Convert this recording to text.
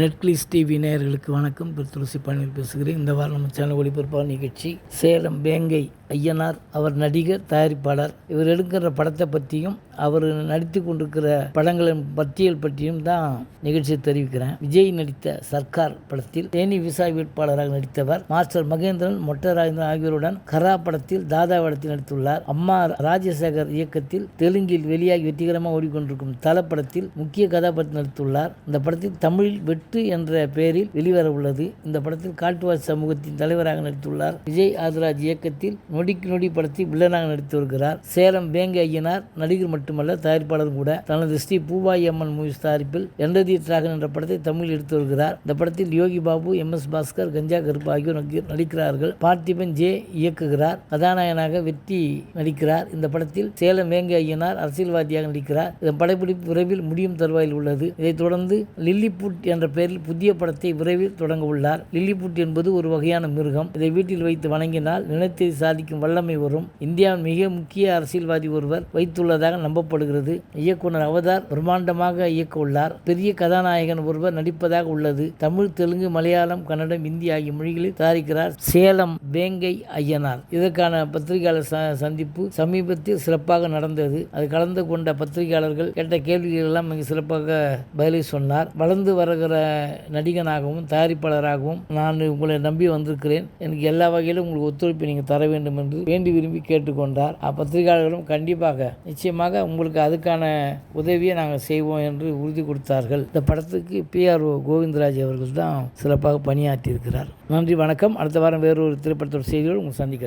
Netflix TV நேயர்களுக்கு வணக்கம். திரு துளசி பழனியில் பேசுகிறேன். இந்த வாரம் நம்ம சேனல் ஒளிபரப்பான நிகழ்ச்சி சேலம் வேங்கை ஐயனார் அவர் நடிகர் தயாரிப்பாளர். இவர் எடுக்கிற படத்தை பற்றியும் அவர் நடித்து கொண்டிருக்கிற படங்களின் பட்டியல் பற்றியும் தான் நிகழ்ச்சியை தெரிவிக்கிறேன். விஜய் நடித்த சர்க்கார் படத்தில் தேனி விசா வேட்பாளராக நடித்தவர் மாஸ்டர் மகேந்திரன் மொட்டராஜேந்திரன் ஆகியோருடன் கரா படத்தில் தாதா படத்தில் நடித்துள்ளார். அம்மா ராஜசேகர் இயக்கத்தில் தெலுங்கில் வெளியாகி வெற்றிகரமாக ஓடிக்கொண்டிருக்கும் தல படத்தில் முக்கிய கதாபாத்திரம் நடித்துள்ளார். இந்த படத்தில் தமிழில் வெட்டு என்ற பெயரில் வெளிவர உள்ளது இந்த படத்தில் காட்டுவாசி சமூகத்தின் தலைவராக நடித்துள்ளார். விஜய் ஆதிராஜ் இயக்கத்தில் நொடிக்கு நொடி படத்தில் வில்லனாக நடித்து வருகிறார். சேலம் வேங்கை ஐயனார் நடிகர் மட்டுமல்ல தயாரிப்பாளரும் கூட. தனது ஸ்ரீ பூபாய் அம்மன் மூவிஸ் தயாரிப்பில் எண்டதி டிராகன் என்ற படத்தை தமிழில் எடுத்து வருகிறார். இந்த படத்தில் யோகி பாபு எம். எஸ். பாஸ்கர் கஞ்சா கருப்பு ஆகியோர் நடிக்கிறார்கள். பார்த்திபன் ஜே இயக்குகிறார். கதாநாயகனாக வெற்றி நடிக்கிறார். இந்த படத்தில் சேலம் வேங்கை ஐயனார் அரசியல்வாதியாக நடிக்கிறார். இதன் படப்பிடிப்பு விரைவில் முடியும் தருவாயில் உள்ளது. இதைத் தொடர்ந்து லில்லிபுட் என்ற பெயரில் புதிய படத்தை விரைவில் தொடங்க உள்ளார். லில்லிபுட் என்பது ஒரு வகையான மிருகம். இதை வீட்டில் வைத்து வணங்கினால் நினைத்ததை சாதிக்கும் வல்லமை வரும். இந்தியாவின் மிக முக்கிய அரசியல்வாதி ஒருவர் வைத்துள்ளதாக நம்பப்படுகிறது. இயக்குனர் அவதார் பிரம்மாண்டமாக இயக்க உள்ளார். பெரிய கதாநாயகன் ஒருவர் நடிப்பதாக உள்ளது. தமிழ் தெலுங்கு மலையாளம் கன்னடம் இந்தி ஆகிய மொழிகளில் தயாரிக்கிறார் சேலம் வேங்கை ஐயனார். இதற்கான பத்திரிகையாளர் ச- சந்திப்பு சமீபத்தில் சிறப்பாக நடந்தது. அது கலந்து கொண்ட பத்திரிகையாளர்கள் கேட்ட கேள்விகள் எல்லாம் மிக சிறப்பாக பதிலை சொன்னார். வளர்ந்து வருகிற நடிகனாகவும் தயாரிப்பாளராகவும் நான் உங்களை நம்பி வந்திருக்கிறேன். எனக்கு எல்லா வகையிலும் உங்களுக்கு ஒத்துழைப்பு நீங்கள் தர வேண்டும் என்று வேண்டி விரும்பி கேட்டுக்கொண்டார். அப்பத்திரிகையாளர்களும் கண்டிப்பாக நிச்சயமாக உங்களுக்கு அதுக்கான உதவியை நாங்கள் செய்வோம் என்று உறுதி கொடுத்தார்கள். இந்த படத்துக்கு பிஆர்ஓ கோவிந்தராஜ் அவர்கள் தான் சிறப்பாக பணியாற்றியிருக்கிறார். நன்றி வணக்கம். அடுத்த வாரம் வேறொரு திரைப்படத்தோட செய்தியோடு உங்களை சந்திக்கிறேன்.